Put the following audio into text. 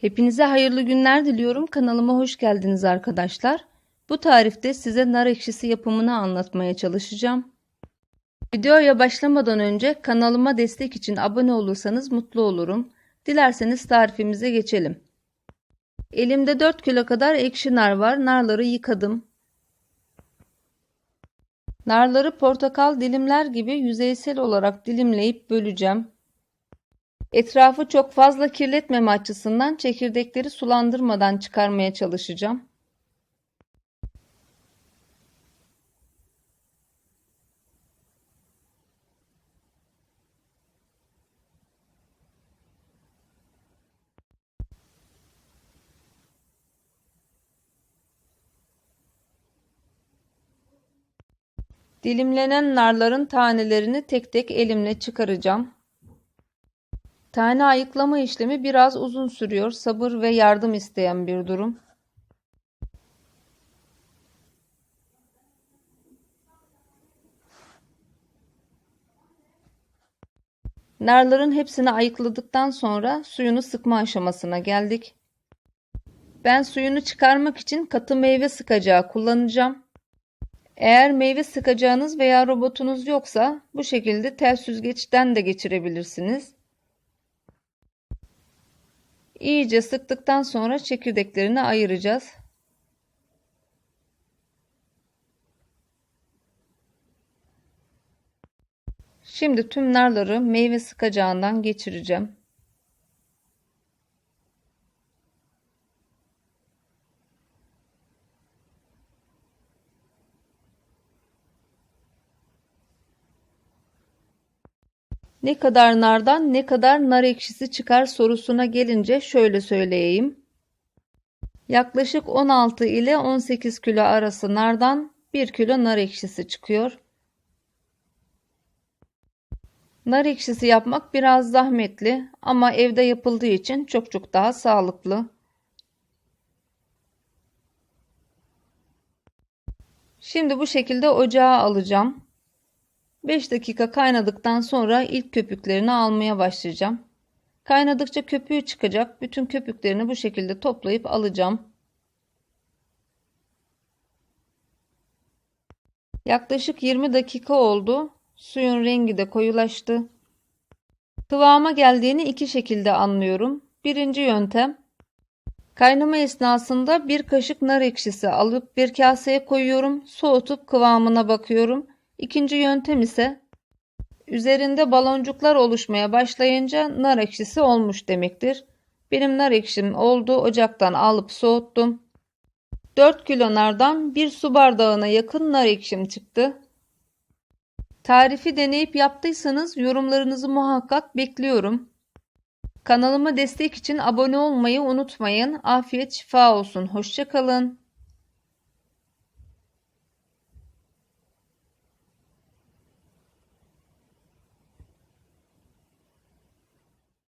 Hepinize hayırlı günler diliyorum. Kanalıma hoş geldiniz arkadaşlar. Bu tarifte size nar ekşisi yapımını anlatmaya çalışacağım. Videoya başlamadan önce kanalıma destek için abone olursanız mutlu olurum. Dilerseniz tarifimize geçelim. Elimde 4 kilo kadar ekşi nar var. Narları yıkadım. Narları portakal dilimler gibi yüzeysel olarak dilimleyip böleceğim. Etrafı çok fazla kirletmeme açısından çekirdekleri sulandırmadan çıkarmaya çalışacağım. Dilimlenen narların tanelerini tek tek elimle çıkaracağım. Tane ayıklama işlemi biraz uzun sürüyor. Sabır ve yardım isteyen bir durum. Narların hepsini ayıkladıktan sonra suyunu sıkma aşamasına geldik. Ben suyunu çıkarmak için katı meyve sıkacağı kullanacağım. Eğer meyve sıkacağınız veya robotunuz yoksa bu şekilde tel süzgeçten de geçirebilirsiniz. İyice sıktıktan sonra çekirdeklerini ayıracağız. Şimdi tüm narları meyve sıkacağından geçireceğim. Ne kadar nardan ne kadar nar ekşisi çıkar sorusuna gelince şöyle söyleyeyim. Yaklaşık 16 ile 18 kilo arası nardan 1 kilo nar ekşisi çıkıyor. Nar ekşisi yapmak biraz zahmetli ama evde yapıldığı için çok çok daha sağlıklı. Şimdi bu şekilde ocağa alacağım. 5 dakika kaynadıktan sonra ilk köpüklerini almaya başlayacağım. Kaynadıkça köpüğü çıkacak. Bütün köpüklerini bu şekilde toplayıp alacağım. Yaklaşık 20 dakika oldu. Suyun rengi de koyulaştı. Kıvama geldiğini iki şekilde anlıyorum. Birinci yöntem. Kaynama esnasında bir kaşık nar ekşisi alıp bir kaseye koyuyorum. Soğutup kıvamına bakıyorum. İkinci yöntem ise üzerinde baloncuklar oluşmaya başlayınca nar ekşisi olmuş demektir. Benim nar ekşim oldu. Ocaktan alıp soğuttum. 4 kilo nardan 1 su bardağına yakın nar ekşim çıktı. Tarifi deneyip yaptıysanız yorumlarınızı muhakkak bekliyorum. Kanalıma destek için abone olmayı unutmayın. Afiyet şifa olsun. Hoşçakalın.